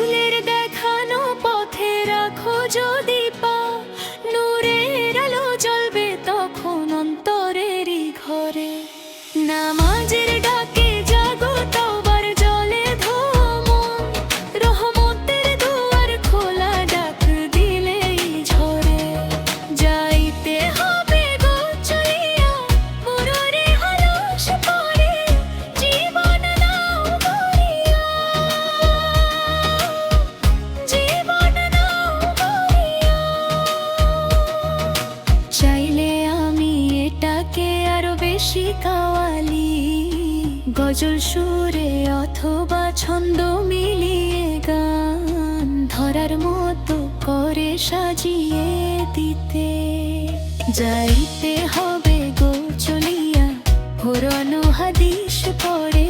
ভুলের দেখানো পথে রাখো যদি কাওয়ালি, গজল সুরে অথবা ছন্দ মিলিয়ে গান ধরার মতো করে সাজিয়ে দিতে। যাইতে হবে গো চলিয়া, পুরনো হাদিস পড়ে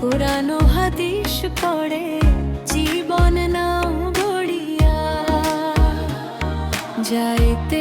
পুরানো হাদিস পড়ে জীবন নাও গড়িয়া। যাইতে